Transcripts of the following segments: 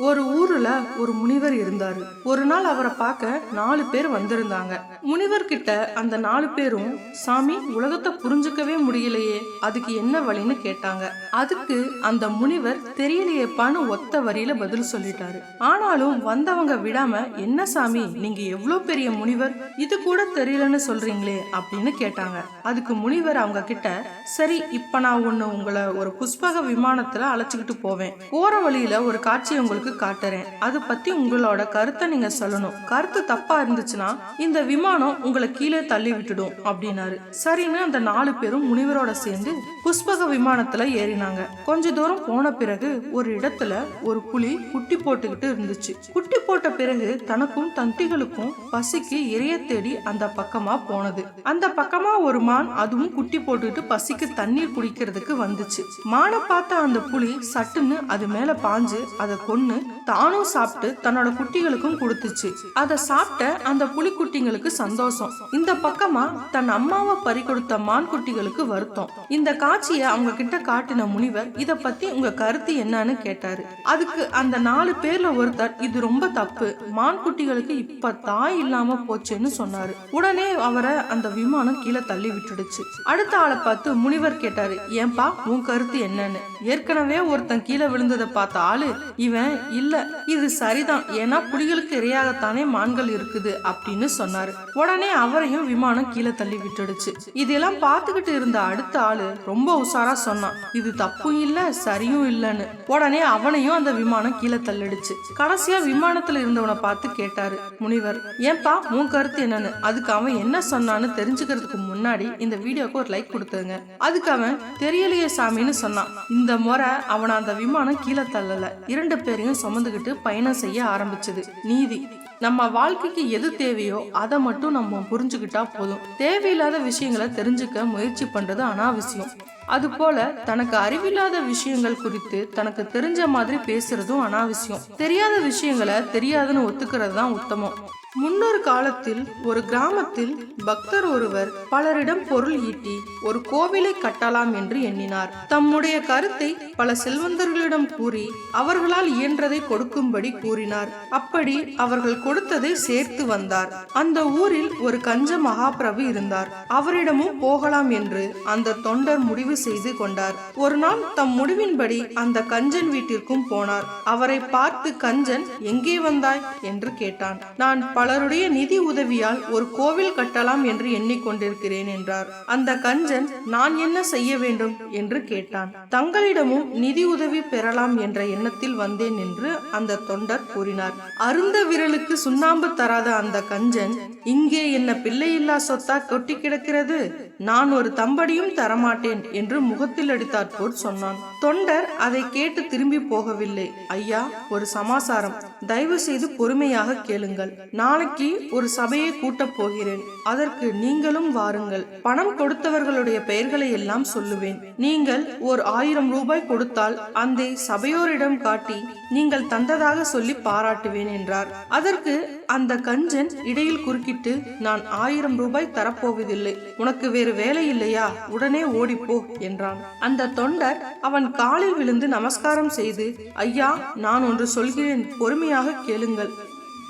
ஒரு ஊர்ல ஒரு முனிவர் இருந்தாரு. ஒரு நாள் அவரை பார்க்க நாலு பேர் வந்திருந்தாங்க. முனிவர் கிட்ட அந்த நாலு பேரும் சாமி உலகத்தை புரிஞ்சுக்கவே முடியலையே அதுக்கு என்ன வழின்னு கேட்டாங்க. அதுக்கு அந்த முனிவர் தெரியலையேப்பான்னு ஒத்த வரியில பதில் சொல்லிட்டாரு. ஆனாலும் வந்தவங்க விடாம என்ன சாமி நீங்க எவ்வளவு பெரிய முனிவர்? இது கூட தெரியலன்னு சொல்றீங்களே அப்படின்னு கேட்டாங்க. அதுக்கு முனிவர் அவங்க கிட்ட சரி இப்ப நான் ஒண்ணு உங்களை ஒரு புஷ்பக விமானத்துல அழைச்சுக்கிட்டு போவேன். போற வழியில ஒரு காட்சி உங்களுக்கு காட்டுறேன். அதை பத்தி உங்களோட கருத்தை நீங்க சொல்லணும். கருத்து தப்பா இருந்துச்சுன்னா இந்த விமானம் உங்களை கீழே தள்ளி விட்டுடும் அப்படின்னாரு. சரின்னு அந்த நாலு பேரும் முனிவரோட சேர்ந்து புஷ்பக விமானத்துல ஏறினாங்க. கொஞ்ச தூரம் போன பிறகு ஒரு இடத்துல ஒரு புலி குட்டி போட்டுக்கிட்டு இருந்துச்சு. குட்டி போட்ட பிறகு தனக்கும் தண்டிகளுக்கும் பசிக்கு இறைய தேடி அந்த பக்கமா போனது. அந்த பக்கமா ஒரு மான் அதுவும் குட்டி போட்டுக்கிட்டு பசிக்கு தண்ணீர் குடிக்கிறதுக்கு வந்துச்சு. மானை பார்த்த அந்த புலி சட்டுன்னு அது மேல பாஞ்சு அதை கொன்னு தானும் சாப்பிட்டு தன்னோட குட்டிகளுக்கும் கொடுத்துச்சு. அதை சாப்பிட்ட அந்த புலிக்குட்டிங்களுக்கு சந்தோஷம். இந்த பக்கமா தன் அம்மாவை பறி கொடுத்த மான் குட்டிகளுக்கு வருத்தம். இந்த காட்சியை அவங்க கிட்ட காட்டின முனிவர் இத பத்தி உங்க கருத்து என்னன்னு கேட்டாரு. அதுக்கு அந்த நாலு பேர்ல ஒருத்தர் இது ரொம்ப தப்பு. மான் குட்டிகளுக்கு இப்ப தாய் இல்லாம போச்சுன்னு சொன்னாரு. உடனே அவரை அந்த விமானம் கீழே தள்ளி விட்டுடுச்சு. அடுத்த ஆளை பார்த்து முனிவர் கேட்டாரு ஏன்பா உன் கருத்து என்னன்னு? ஏற்கனவே ஒருத்தன் கீழே விழுந்ததை பார்த்த ஆளு இவன் இல்ல இது சரிதான். ஏன்னா புலிகளுக்கு இரையாகத்தானே மான்கள் இருக்குது அப்படின்னு சொன்னாரு. உடனே அவரையும் விமானம் கீழே தள்ளி விட்டுடுச்சு. இதெல்லாம் பார்த்துக்கிட்டு இருந்த அடுத்த ஆளு ரொம்ப உஷாரா சொன்னான். இது தப்பும் இல்ல சரியும் இல்லைன்னு. உடனே அவனையும் அந்த விமானம் கீழே தள்ளிடுச்சு. கடைசியா விமானத்துல இருந்தவனை பார்த்து கேட்டாரு முனிவர் ஏன்பா உன் கருத்து என்னன்னு? அதுக்கு அவன் என்ன சொன்னான்னு தெரிஞ்சுக்கிறதுக்கு முன்னாடி இந்த வீடியோக்கு ஒரு லைக் கொடுத்துருங்க. அதுக்கு அவன் தெரியலையே சாமின்னு சொன்னான். இந்த முறை அவனை அந்த விமானம் கீழே தள்ளல. இரண்டு பேர் பேரையும் சுமந்துக்கிட்டு பயணம் செய்ய ஆரம்பிச்சது. நீதி. நம்ம வாழ்க்கைக்கு எது தேவையோ அதை மட்டும் நம்ம புரிஞ்சுக்கிட்டா போதும். தேவையில்லாத விஷயங்களை தெரிஞ்சுக்க முயற்சி பண்றது அனாவசியம். அதுபோல தனக்கு அறிவில்லாத விஷயங்கள் குறித்து தனக்கு தெரிஞ்ச மாதிரி பேசுறதும் அனாவசியம். தெரியாத விஷயங்களை தெரியாதுன்னு ஒத்துக்கிறது தான் உத்தமம். முன்னொரு காலத்தில் ஒரு கிராமத்தில் பக்தர் ஒருவர் பலரிடம் பொருள் ஈட்டி ஒரு கோவிலை கட்டலாம் என்று எண்ணினார். தம்முடைய கருத்தை பல செல்வந்தர்களிடம் கூறி அவர்களால் இயன்றதை கொடுக்கும்படி கூறினார். அப்படி அவர்கள் கொடுத்ததை சேர்த்து வந்தார். அந்த ஊரில் ஒரு கஞ்ச மகாபிரபு இருந்தார். அவரிடமும் போகலாம் என்று அந்த தொண்டர் முடிவு செய்து கொண்டார். ஒரு நாள் தம் முடிவின்படி அந்த கஞ்சன் வீட்டிற்கும் போனார். அவரை பார்த்து கஞ்சன் எங்கே வந்தாய்? என்று கேட்டான். நான் பல பலருடைய நிதி உதவியால் ஒரு கோவில் கட்டலாம் என்று எண்ணிக்கொண்டிருக்கிறேன் என்றார். அந்த கஞ்சன் நான் என்ன செய்ய வேண்டும்? என்று கேட்டான். தங்களிடமும் நிதி உதவி பெறலாம் என்ற எண்ணத்தில் வந்தேன் என்று அந்த தொண்டர் கூறினார். அருந்த விரலுக்கு சுண்ணாம்பு தராத அந்த கஞ்சன் இங்கே என்ன பிள்ளையில்லா சொத்தா கொட்டி கிடக்கிறது? நான் ஒரு தம்படியும் தரமாட்டேன் என்று முகத்தில் அடித்தாற் போல் சொன்னான். தொண்டர் அதை கேட்டு திரும்பி போகவில்லை. ஐயா ஒரு சமாசாரம். தயவு செய்து பொறுமையாக கேளுங்கள். நாளைக்கு ஒரு சபையை கூட்டப் போகிறேன். அதற்கு நீங்களும் வாருங்கள். பணம் கொடுத்தவர்களுடைய பெயர்களை எல்லாம் சொல்லுவேன். நீங்கள் ஒரு ஆயிரம் ரூபாய் கொடுத்தால் அந்த சபையோரிடம் காட்டி நீங்கள் தந்ததாக சொல்லி பாராட்டுவேன் என்றார். அதற்கு அந்த கஞ்சன் இடையில் குறுக்கிட்டு நான் ஆயிரம் ரூபாய் தரப்போவதில்லை. உனக்கு வேறு வேலை இல்லையா? உடனே ஓடிப்போ என்றான். அந்த தொண்டர் அவன் காலில் விழுந்து நமஸ்காரம் செய்து ஐயா நான் ஒன்று சொல்கிறேன். பொறுமையாக கேளுங்கள்.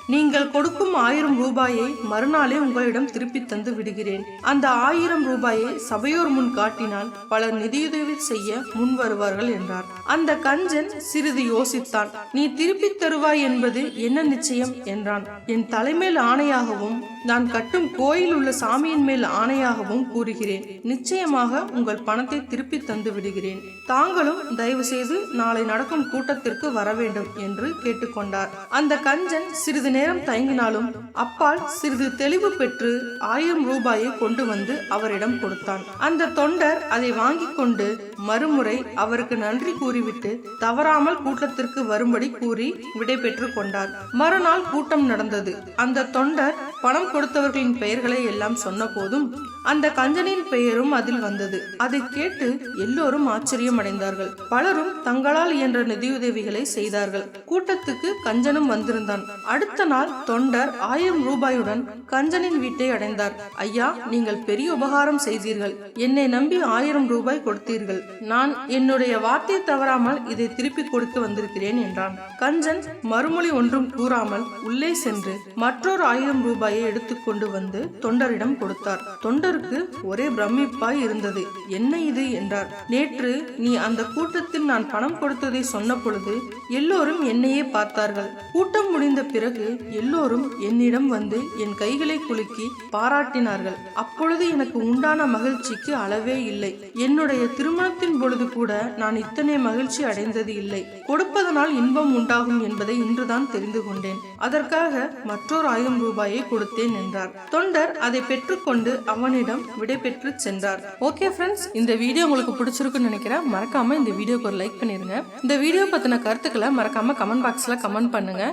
நீங்கள் கொடுக்கும் ஆயிரம் ரூபாயை மறுநாளே உங்களிடம் திருப்பி தந்து விடுகிறேன். அந்த ஆயிரம் ரூபாயை சபையோர் முன் காட்டினால் பலர் நிதியுதவி செய்ய முன் வருவார்கள் என்றார். அந்த கஞ்சன் சிறிது யோசித்தான். நீ திருப்பித் தருவாய் என்பது என்ன நிச்சயம்? என்றான். என் தலைமேல் ஆணையாகவும் நான் கட்டும் கோயில் உள்ள சாமியின் மேல் ஆணையாகவும் கூறுகிறேன். நிச்சயமாக உங்கள் பணத்தை திருப்பி தந்து விடுகிறேன். தாங்களும் தயவு செய்து நாளை நடக்கும் கூட்டத்திற்கு வர வேண்டும் என்று கேட்டுக்கொண்டார். அந்த கஞ்சன் சிறிது நேரம் தயங்கினாலும் அப்பால் சிறிது தெளிவு பெற்று ஆயிரம் ரூபாயை கொண்டு வந்து அவரிடம் கொடுத்தான். அந்த தொண்டர் அதை வாங்கிக் கொண்டு மறுமுறை அவருக்கு நன்றி கூறி கூறிவிட்டு தவறாமல் கூட்டத்திற்கு வரும்படி கூறி விடை பெற்று கொண்டார். மறுநாள் கூட்டம் நடந்தது. அந்த தொண்டர் பணம் கொடுத்தவர்களின் பெயர்களை எல்லாம் சொன்ன போதும் அந்த கஞ்சனின் பெயரும் அதில் வந்தது. அதை கேட்டு எல்லோரும் ஆச்சரியம் அடைந்தார்கள் பலரும் தங்களால் இயன்ற நிதியுதவிகளை செய்தார்கள். கூட்டத்துக்கு கஞ்சனும் வந்திருந்தான். அடுத்த நாள் தொண்டர் ஆயிரம் ரூபாயுடன் கஞ்சனின் வீட்டை அடைந்தார். ஐயா நீங்கள் பெரிய உபகாரம் செய்தீர்கள். என்னை நம்பி ஆயிரம் ரூபாய் கொடுத்தீர்கள். நான் என்னுடைய வார்த்தை தவற தவறாமல் இதை திருப்பி கொடுத்து வந்திருக்கிறேன் என்றான். கஞ்சன் மறுமொழி ஒன்றும் கூறாமல் உள்ளே சென்று மற்றொரு ஆயிரம் ரூபாயை எடுத்துக்கொண்டு வந்து தொண்டரிடம் கொடுத்தார். தொண்டருக்கு ஒரே பிரமிப்பாய் இருந்தது. என்ன இது? என்றார். நேற்று நீ அந்த கூட்டத்தில் நான் பணம் கொடுத்ததை சொன்ன பொழுது எல்லோரும் என்னையே பார்த்தார்கள். கூட்டம் முடிந்த பிறகு எல்லோரும் என்னிடம் வந்து என் கைகளை குலுக்கி பாராட்டினார்கள். அப்பொழுது எனக்கு உண்டான மகிழ்ச்சிக்கு அளவே இல்லை. என்னுடைய திருமணத்தின் பொழுது கூட நான் இத்தனை மகிழ்ச்சி அடைந்தது இல்லை. கொடுப்பதனால் இன்பம் உண்டாகும் என்பதை இன்றுதான் தெரிந்து கொண்டேன். அதற்காக மற்றொரு ஆயிரம் ரூபாயை கொடுத்தேன் என்றார். தொண்டர் அதை பெற்றுக்கொண்டு அவனிடம் விடைபெற்று சென்றார். ஓகே ஃப்ரெண்ட்ஸ் இந்த வீடியோ உங்களுக்கு பிடிச்சிருக்குன்னு நினைக்கிறேன். மறக்காம இந்த வீடியோக்கு ஒரு லைக் பண்ணிருங்க. இந்த வீடியோ பத்தின கருத்துக்களை மறக்காம கமெண்ட் பாக்ஸ்ல கமெண்ட் பண்ணுங்க.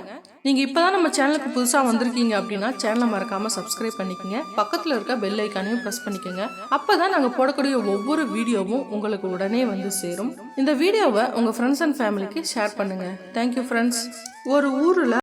நீங்கள் இப்போ தான் நம்ம சேனலுக்கு புதுசாக வந்திருக்கீங்க அப்படின்னா சேனலை மறக்காமல் சப்ஸ்கிரைப் பண்ணிக்கங்க. பக்கத்தில் இருக்க பெல் ஐக்கானையும் ப்ரெஸ் பண்ணிக்கோங்க. அப்பதான் நாங்கள் போடக்கூடிய ஒவ்வொரு வீடியோவும் உங்களுக்கு உடனே வந்து சேரும். இந்த வீடியோவை உங்கள் ஃப்ரெண்ட்ஸ் அண்ட் ஃபேமிலிக்கு ஷேர் பண்ணுங்கள் தேங்க்யூ ஃப்ரெண்ட்ஸ் ஒரு ஊரில்